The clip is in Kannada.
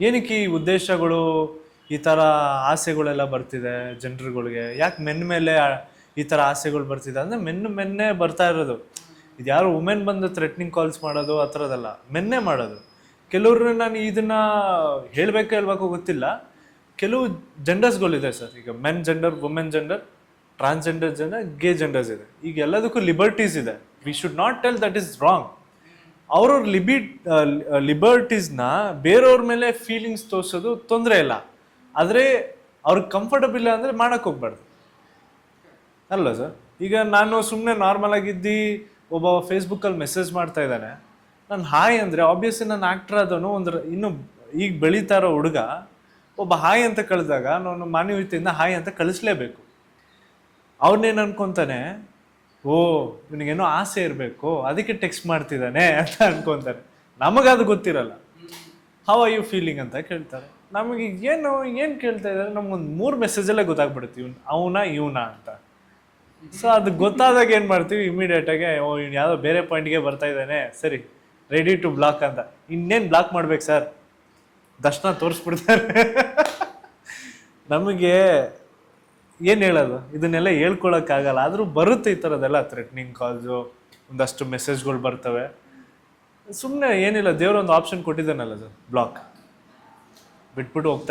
ಏನಕ್ಕೆ ಈ ಉದ್ದೇಶಗಳು, ಈ ಥರ ಆಸೆಗಳೆಲ್ಲ ಬರ್ತಿದೆ ಜನರುಗಳಿಗೆ? ಯಾಕೆ ಮೆನ್ ಮೇಲೆ ಈ ಥರ ಆಸೆಗಳು ಬರ್ತಿದೆ? ಅಂದರೆ ಮೆನ್ನು ಮೆನ್ನೆ ಬರ್ತಾ ಇರೋದು. ಇದು ಯಾರು ವುಮೆನ್ ಬಂದು ಥ್ರೆಟ್ನಿಂಗ್ ಕಾಲ್ಸ್ ಮಾಡೋದು, ಆ ಥರದ್ದಲ್ಲ ಮೆನ್ನೆ ಮಾಡೋದು. ಕೆಲವ್ರು ನಾನು ಇದನ್ನ ಹೇಳಬೇಕು ಹೇಳ್ಬೇಕು ಗೊತ್ತಿಲ್ಲ. ಕೆಲವು ಜೆಂಡರ್ಸ್ಗಳಿದೆ ಸರ್. ಈಗ men gender women gender transgender gender gay genders ಇದೆ. ಈಗ ಎಲ್ಲದಕ್ಕೂ ಲಿಬರ್ಟೀಸ್ ಇದೆ. We should not tell that is wrong ಅವ್ರವ್ರ ಲಿಬಿ ಲಿಬರ್ಟೀಸ್ನ ಬೇರೆಯವ್ರ ಮೇಲೆ ಫೀಲಿಂಗ್ಸ್ ತೋರಿಸೋದು ತೊಂದರೆ ಇಲ್ಲ. ಆದರೆ ಅವ್ರಿಗೆ ಕಂಫರ್ಟಬಲ್ ಇಲ್ಲ ಅಂದರೆ ಮಾಡಕ್ಕೆ ಹೋಗ್ಬಾರ್ದು. ಅಲ್ಲ ಸರ್ ಈಗ ನಾನು ಸುಮ್ಮನೆ ನಾರ್ಮಲ್ ಆಗಿದ್ದು, ಒಬ್ಬ ಫೇಸ್ಬುಕ್ಕಲ್ಲಿ ಮೆಸೇಜ್ ಮಾಡ್ತಾ ಇದ್ದಾನೆ. ನಾನು ಹಾಯ್ ಅಂದರೆ ಆಬ್ವಿಯಸ್ಲಿ ನಾನು ಆ್ಯಕ್ಟರ್ ಆದವನು ಒಂದು ಇನ್ನು ಈಗ ಬೆಳೀತಾ ಇರೋ ಹುಡುಗ, ಒಬ್ಬ ಹಾಯ್ ಅಂತ ಕಳೆದಾಗ ನಾನು ಮಾನವೀಯತೆಯಿಂದ ಹಾಯ್ ಅಂತ ಕಳಿಸ್ಲೇಬೇಕು. ಅವನೇನು ಅನ್ಕೊಂತಾನೆ ಓ ಇವನಿಗೇನೋ ಆಸೆ ಇರಬೇಕು, ಅದಕ್ಕೆ ಟೆಕ್ಸ್ಟ್ ಮಾಡ್ತಿದ್ದಾನೆ ಅಂತ ಅನ್ಕೊಂತಾನೆ ನಮಗದು ಗೊತ್ತಿರಲ್ಲ. ಹೌ ಆರ್ ಯು ಫೀಲಿಂಗ್ ಅಂತ ಕೇಳ್ತಾರೆ. ನಮಗೆ ಏನು ಏನು ಕೇಳ್ತಾ ಇದ್ದಾರೆ, ನಮ್ಗೊಂದು ಮೂರು ಮೆಸೇಜಲ್ಲೇ ಗೊತ್ತಾಗ್ಬಿಡುತ್ತೆ, ಇವ್ನು, ಅವನ, ಇವನ ಅಂತ. ಸೊ ಅದು ಗೊತ್ತಾದಾಗ ಏನು ಮಾಡ್ತೀವಿ ಇಮಿಡಿಯೇಟಾಗಿ ಓ, ಇವ್ನು ಯಾವುದೋ ಬೇರೆ ಪಾಯಿಂಟ್ಗೆ ಬರ್ತಾ ಇದ್ದಾನೆ, ಸರಿ ರೆಡಿ ಟು ಬ್ಲಾಕ್ ಅಂತ. ಇನ್ನೇನು ಬ್ಲಾಕ್ ಮಾಡ್ಬೇಕು ಸರ್ ದರ್ಶನ ತೋರಿಸ್ಬಿಡ್ತಾರೆ. ನಮಗೆ ಏನು ಹೇಳೋದು? ಇದನ್ನೆಲ್ಲ ಹೇಳ್ಕೊಳಕ್ಕಾಗಲ್ಲ. ಆದರೂ ಬರುತ್ತೆ ಈ ಥರದ್ದೆಲ್ಲ ಥ್ರೆಟ್ನಿಂಗ್ ಕಾಲ್ಸು ಒಂದಷ್ಟು ಮೆಸೇಜ್ಗಳು ಬರ್ತವೆ. ಸುಮ್ಮನೆ ಏನಿಲ್ಲ, ದೇವ್ರ ಒಂದು ಆಪ್ಷನ್ ಕೊಟ್ಟಿದ್ದಾನಲ್ಲ ಸರ್ ಬ್ಲಾಕ್ ಬಿಟ್ಬಿಟ್ಟು ಹೋಗ್ತಾ